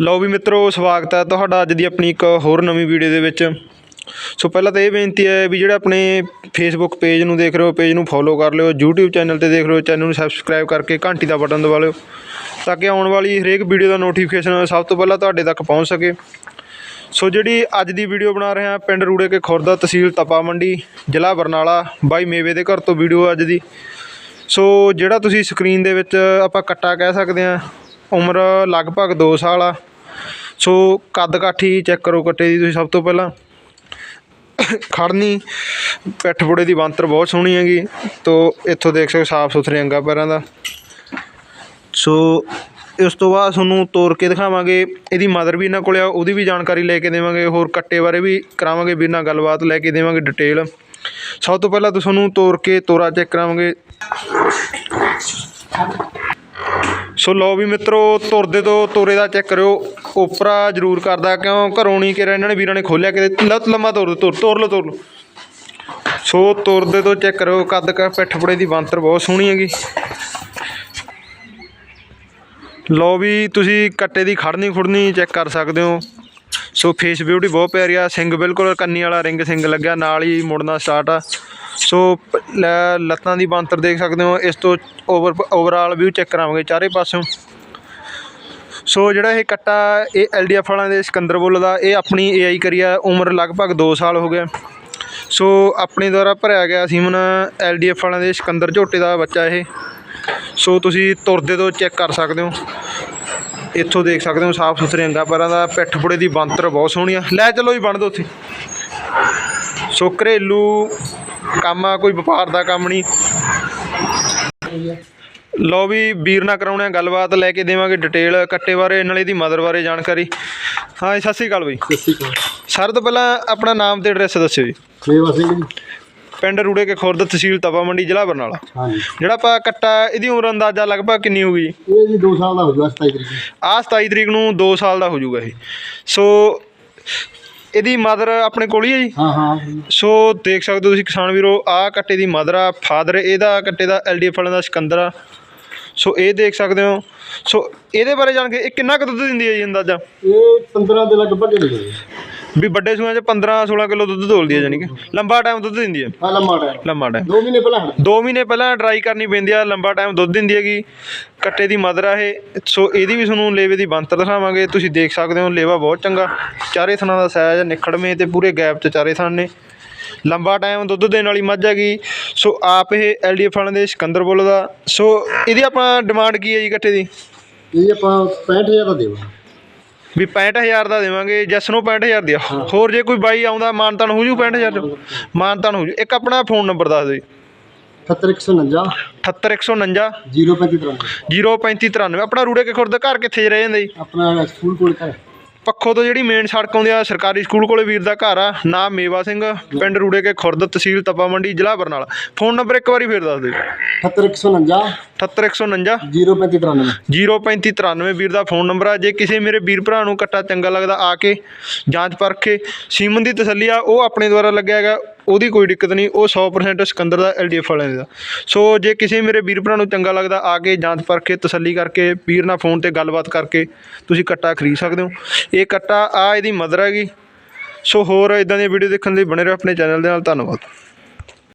ਲਓ ਵੀ ਮਿੱਤਰੋ, ਸਵਾਗਤ ਹੈ ਤੁਹਾਡਾ ਅੱਜ ਦੀ ਆਪਣੀ ਇੱਕ ਹੋਰ ਨਵੀਂ ਵੀਡੀਓ ਦੇ ਵਿੱਚ। ਸੋ ਪਹਿਲਾਂ ਤਾਂ ਇਹ ਬੇਨਤੀ ਹੈ ਵੀ ਜਿਹੜਾ ਆਪਣੇ ਫੇਸਬੁੱਕ ਪੇਜ ਨੂੰ ਦੇਖ ਰਹੇ ਹੋ ਪੇਜ ਨੂੰ ਫੋਲੋ ਕਰ ਲਿਓ, YouTube ਚੈਨਲ ਤੇ ਦੇਖ ਰਹੇ ਹੋ ਚੈਨਲ ਨੂੰ ਸਬਸਕ੍ਰਾਈਬ ਕਰਕੇ ਘੰਟੀ ਦਾ ਬਟਨ ਦਬਾ ਲਿਓ, ਤਾਂ ਕਿ ਆਉਣ ਵਾਲੀ ਹਰੇਕ ਵੀਡੀਓ ਦਾ ਨੋਟੀਫਿਕੇਸ਼ਨ ਸਭ ਤੋਂ ਪਹਿਲਾਂ ਤੁਹਾਡੇ ਤੱਕ ਪਹੁੰਚ ਸਕੇ। ਸੋ ਜਿਹੜੀ ਅੱਜ ਦੀ ਵੀਡੀਓ ਬਣਾ ਰਹੇ ਹਾਂ, ਪਿੰਡ ਰੂੜੇ ਕੇ ਖੁਰਦਾ ਤਹਿਸੀਲ ਤਪਾ ਮੰਡੀ, ਜ਼ਿਲ੍ਹਾ ਬਰਨਾਲਾ, ਬਾਈ ਮੇਵੇ ਦੇ ਘਰ ਤੋਂ ਵੀਡੀਓ ਅੱਜ ਦੀ। ਸੋ ਜਿਹੜਾ ਤੁਸੀਂ ਸਕਰੀਨ ਦੇ ਵਿੱਚ ਆਪਾਂ ਕੱਟਾ ਕਹਿ ਸਕਦੇ ਹਾਂ, ਉਮਰ ਲਗਭਗ 2 ਸਾਲ ਆ। ਸੋ ਕੱਦ ਕਾਠੀ ਚੈੱਕ ਕਰੋ ਕੱਟੇ ਦੀ ਤੁਸੀਂ ਸਭ ਤੋਂ ਪਹਿਲਾਂ। ਖੜਨੀ, ਪਿੱਠ ਪੁੜੇ ਦੀ ਬੰਤਰ ਬਹੁਤ ਸੋਹਣੀ ਹੈਗੀ, ਤੋ ਇੱਥੋਂ ਦੇਖ ਸਕਦੇ ਸਾਫ਼ ਸੁਥਰੇ ਅੰਗਾ ਪੈਰਾਂ ਦਾ। ਸੋ ਇਸ ਤੋਂ ਬਾਅਦ ਤੁਹਾਨੂੰ ਤੋਰ ਕੇ ਦਿਖਾਵਾਂਗੇ, ਇਹਦੀ ਮਦਰ ਵੀ ਇਹਨਾਂ ਕੋਲ ਆ, ਉਹਦੀ ਵੀ ਜਾਣਕਾਰੀ ਲੈ ਕੇ ਦੇਵਾਂਗੇ, ਹੋਰ ਕੱਟੇ ਬਾਰੇ ਵੀ ਕਰਾਵਾਂਗੇ, ਵੀ ਨਾਲ ਗੱਲਬਾਤ ਲੈ ਕੇ ਦੇਵਾਂਗੇ ਡਿਟੇਲ ਸਭ ਤੋਂ ਪਹਿਲਾਂ ਤਾਂ ਤੁਹਾਨੂੰ ਤੋਰ ਕੇ ਤੋਰਾ ਚੈੱਕ ਕਰਾਵਾਂਗੇ। ਸੋ ਲਓ ਵੀ ਮਿੱਤਰੋ, ਤੁਰਦੇ ਤੋਂ ਤੋਰੇ ਦਾ ਚੈੱਕ ਕਰਿਓ। ਉਪਰਾ ਜ਼ਰੂਰ ਕਰਦਾ, ਕਿਉਂ? ਘਰੋਂ ਨਹੀਂ ਕਿਰਾ ਇਹਨਾਂ ਨੇ ਵੀਰਾਂ ਨੇ ਖੋਲਿਆ ਕਿਤੇ ਲੱਤ ਲੰਮਾ ਤੋਰ ਤੋਰ ਤੋਰ ਲਓ ਤੋਰ ਲਓ। ਸੋ ਤੁਰਦੇ ਤੋਂ ਚੈੱਕ ਕਰੋ, ਕੱਦ ਕ, ਪਿੱਠ ਪੁੜੇ ਦੀ ਬੰਤਰ ਬਹੁਤ ਸੋਹਣੀ ਹੈਗੀ। ਲਓ ਵੀ, ਤੁਸੀਂ ਕੱਟੇ ਦੀ ਖੜਨੀ ਖੁੜਨੀ ਚੈੱਕ ਕਰ ਸਕਦੇ ਹੋ। ਸੋ ਫੇਸ ਬਿਊਟੀ ਬਹੁਤ ਪਿਆਰੀ ਆ ਸਿੰਗ ਬਿਲਕੁਲ ਕੰਨੀ ਵਾਲਾ ਰਿੰਗ ਸਿੰਗ ਲੱਗਿਆ, ਨਾਲ ਹੀ ਮੁੜਨਾ ਸਟਾਰਟ ਆ। ਸੋ ਲੈ- ਲੱਤਾਂ ਦੀ ਬੰਤਰ ਦੇਖ ਸਕਦੇ ਹੋ, ਇਸ ਤੋਂ ਓਵਰ ਓਵਰਆਲ ਵਿਊ ਚੈੱਕ ਕਰਾਵਾਂਗੇ ਚਾਰੇ ਪਾਸਿਓਂ। ਸੋ ਜਿਹੜਾ ਇਹ ਕੱਟਾ ਇਹ ਐਲਡੀਐਫ ਵਾਲਿਆਂ ਦੇ ਸਿਕੰਦਰ ਬੁੱਲ ਦਾ, ਇਹ ਆਪਣੀ ਏਆਈ ਕਰੀ ਆ, ਉਮਰ ਲਗਭਗ 2 ਸਾਲ ਹੋ ਗਿਆ ਸੋ ਆਪਣੇ ਦੁਆਰਾ ਭਰਿਆ ਗਿਆ ਸੀਮਨ ਐਲਡੀਐਫ ਵਾਲਿਆਂ ਦੇ ਸਿਕੰਦਰ ਝੋਟੇ ਦਾ ਬੱਚਾ ਇਹ। ਸੋ ਤੁਸੀਂ ਤੁਰਦੇ ਤੋਂ ਚੈੱਕ ਕਰ ਸਕਦੇ ਹੋ। ਇੱਥੋਂ ਦੇਖ ਸਕਦੇ ਹੋ ਸਾਫ਼ ਸੁਥਰੇ ਅੰਗਾ ਪੈਰਾਂ ਦਾ, ਪਿੱਠ ਪੁੜੇ ਦੀ ਬੰਤਰ ਬਹੁਤ ਸੋਹਣੀ ਆ। ਲੈ ਚਲੋ ਜੀ ਬਣ ਦੋ ਉੱਥੇ। ਸੋ ਘਰੇਲੂ ਕੰਮ ਆ, ਕੋਈ ਵਪਾਰ ਦਾ ਕੰਮ ਨਹੀਂ। ਲਓ ਵੀ ਵੀਰ ਨਾਲ ਕਰਾਉਣੇ ਆ ਗੱਲਬਾਤ ਲੈ ਕੇ ਦੇਵਾਂਗੇ ਡਿਟੇਲ ਕੱਟੇ ਬਾਰੇ ਨਾਲੇ ਇਹਦੀ ਮਦਰ ਬਾਰੇ ਜਾਣਕਾਰੀ। ਹਾਂ ਸਤਿ ਸ਼੍ਰੀ ਅਕਾਲ ਬਈ। ਸੱਸੀ ਕੋ ਸਰ ਤੋਂ ਪਹਿਲਾਂ ਆਪਣਾ ਨਾਮ ਤੇ ਐਡਰੈਸ ਦੱਸਿਓ ਜੀ। ਮੇਵਾ ਸਿੰਘ ਜੀ। ਪਿੰਡ ਰੂੜੇ ਕੇ ਖੁਰਦ ਤਹਿਸੀਲ ਤਪਾ ਮੰਡੀ ਜ਼ਿਲ੍ਹਾ ਬਰਨਾਲਾ। ਹਾਂਜੀ ਜਿਹੜਾ ਆਪਾਂ ਕੱਟਾ ਇਹਦੀ ਉਮਰ ਅੰਦਾਜ਼ਾ ਲਗਭਗ ਕਿੰਨੀ ਹੋਊਗੀ ਇਹ ਜੀ 2 ਸਾਲ ਦਾ ਹੋ ਗਿਆ 27 ਤਰੀਕ ਨੂੰ। ਆਹ 27 ਤਰੀਕ ਨੂੰ 2 ਸਾਲ ਦਾ ਹੋ ਜਾਊਗਾ ਇਹ। ਸੋ ਇਹਦੀ ਮਦਰ ਆਪਣੇ ਕੋਲ ਹੀ ਹੈ ਜੀ। ਹਾਂ ਹਾਂ। ਸੋ ਦੇਖ ਸਕਦੇ ਹੋ ਤੁਸੀਂ ਕਿਸਾਨ ਵੀਰੋ ਆਹ ਕੱਟੇ ਦੀ ਮਦਰ ਆ ਫਾਦਰ ਇਹਦਾ ਕੱਟੇ ਦਾ ਐਲਡੀਐਫ ਵਾਲਿਆਂ ਦਾ ਸਿਕੰਦਰ ਆ। ਸੋ ਇਹ ਦੇਖ ਸਕਦੇ ਹੋ। ਸੋ ਇਹਦੇ ਬਾਰੇ ਜਾਣ ਕੇ ਇਹ ਕਿੰਨਾ ਕੁ ਦੁੱਧ ਦਿੰਦੀ ਹੈ ਜੀ ਅੰਦਾਜ਼ਾ? ਇਹ 15 ਦੇ ਲਗਭਗ ਹੀ ਨਿਕਲੇ ਵੀ ਵੱਡੇ ਸੂਆਂ 'ਚ 15 16 ਕਿਲੋ ਦੁੱਧ ਦੋਲਦੀ ਹੈ ਜਾਨੀ ਕਿ। ਲੰਬਾ ਟਾਈਮ ਦੁੱਧ ਦਿੰਦੀ ਹੈ। ਆ ਲੰਮਾ ਟਾਈਮ ਲੰਬਾ ਟਾਈਮ 2 ਮਹੀਨੇ ਪਹਿਲਾਂ ਹਟ 2 ਮਹੀਨੇ ਪਹਿਲਾਂ ਡਰਾਈ ਕਰਨੀ ਪੈਂਦੀ ਆ ਲੰਬਾ ਟਾਈਮ ਦੁੱਧ ਦਿੰਦੀ ਹੈਗੀ। ਕੱਟੇ ਦੀ ਮਦਰ ਆ ਇਹ। ਸੋ ਇਹਦੀ ਵੀ ਤੁਹਾਨੂੰ ਲੇਵੇ ਦੀ ਬੰਤਰ ਦਿਖਾਵਾਂਗੇ। ਤੁਸੀਂ ਦੇਖ ਸਕਦੇ ਹੋ ਲੇਵਾ ਬਹੁਤ ਚੰਗਾ। ਚਾਰੇ ਥਣਾਂ ਦਾ ਸਾਈਜ਼ ਨਿਖੜਵੇਂ ਤੇ ਪੂਰੇ ਗੈਪ 'ਚ ਚਾਰੇ ਥਣ ਨੇ। ਲੰਬਾ ਟਾਈਮ ਦੁੱਧ ਦੇਣ ਵਾਲੀ ਮੱਝ ਹੈਗੀ। ਸੋ ਆਪ ਇਹ ਐਲਡੀਐਫ ਵਾਲਿਆਂ ਦੇ ਸਿਕੰਦਰ ਬੁੱਲ ਦਾ। ਸੋ ਇਹਦੀ ਆਪਾਂ ਡਿਮਾਂਡ ਕੀ ਹੈ ਜੀ ਕੱਟੇ ਦੀ? ਇਹ ਆਪਾਂ 65000 ਦਾ ਦੇਵਾਂ ਵੀ 65000 ਦਾ ਦੇਵਾਂਗੇ ਜੈਸ ਨੂੰ 65000 ਦਿਆ ਹੋਰ ਜੇ ਕੋਈ ਬਾਈ ਆਉਂਦਾ ਮਾਨਤਾਨ ਹੋ ਜੂ 65000 ਚ? ਮਾਨਤਾਨ ਹੋ ਜੂ। ਇੱਕ ਆਪਣਾ ਫੋਨ ਨੰਬਰ ਦੱਸ ਦਿਓ ਜੀ। 78149 78149 03593 03593 ਆਪਣਾ ਰੂੜੇ ਕੇ ਖੁਰਦ ਘਰ ਕਿੱਥੇ ਰਹਿ ਜਾਂਦੇ ਜੀ? ਆਪਣਾ ਸਕੂਲ ਕੋਲ ਘਰ। ਪੱਖੋ ਤੋਂ ਜਿਹੜੀ ਮੇਨ ਸੜਕ ਆਉਂਦੀ ਆ ਸਰਕਾਰੀ ਸਕੂਲ ਕੋਲੇ ਵੀਰ ਦਾ ਘਰ ਆ ਨਾਮ ਮੇਵਾ ਸਿੰਘ ਪਿੰਡ ਰੂੜੇ ਕੇ ਖੁਰਦ ਤਹਿਸੀਲ ਤਪਾ ਮੰਡੀ ਜ਼ਿਲ੍ਹਾ ਬਰਨਾਲਾ। ਫੋਨ ਨੰਬਰ ਇੱਕ ਵਾਰੀ ਫੇਰ ਦੱਸ ਦਿਓ। 78149 78149 03593 03593 ਵੀਰ ਦਾ ਫੋਨ ਨੰਬਰ ਆ। ਜੇ ਕਿਸੇ ਮੇਰੇ ਵੀਰ ਭਰਾ ਨੂੰ ਕੱਟਾ ਚੰਗਾ ਲੱਗਦਾ ਆ ਕੇ ਜਾਂਚ ਪਰਖ ਸੀਮਨ ਦੀ ਤਸੱਲੀ ਆ ਉਹ ਆਪਣੇ ਦੁਆਰਾ ਲੱਗਿਆ ਹੈਗਾ। ਉਹਦੀ ਕੋਈ ਦਿੱਕਤ ਨਹੀਂ, ਉਹ 100% ਸਿਕੰਦਰ ਦਾ ਐਲਡੀਐਫ ਵਾਲਿਆਂ ਦਾ ਸੋ ਜੇ ਕਿਸੇ ਮੇਰੇ ਵੀਰ ਭਰਾ ਨੂੰ ਚੰਗਾ ਲੱਗਦਾ, ਆ ਕੇ ਜਾਂਚ ਪਰਖ ਕੇ ਤਸੱਲੀ ਕਰਕੇ, ਵੀਰ ਨਾਲ ਫੋਨ ਤੇ ਗੱਲਬਾਤ ਕਰਕੇ, ਤੁਸੀਂ ਕੱਟਾ ਖਰੀਦ ਸਕਦੇ ਹੋ। ਇਹ ਕੱਟਾ ਆ ਇਹਦੀ ਮਦਰ ਹੈਗੀ। ਸੋ ਹੋਰ ਇਦਾਂ ਦੀਆਂ ਵੀਡੀਓ ਦੇਖਣ ਲਈ ਬਣੇ ਰਹੋ ਆਪਣੇ ਚੈਨਲ ਦੇ ਨਾਲ। ਧੰਨਵਾਦ।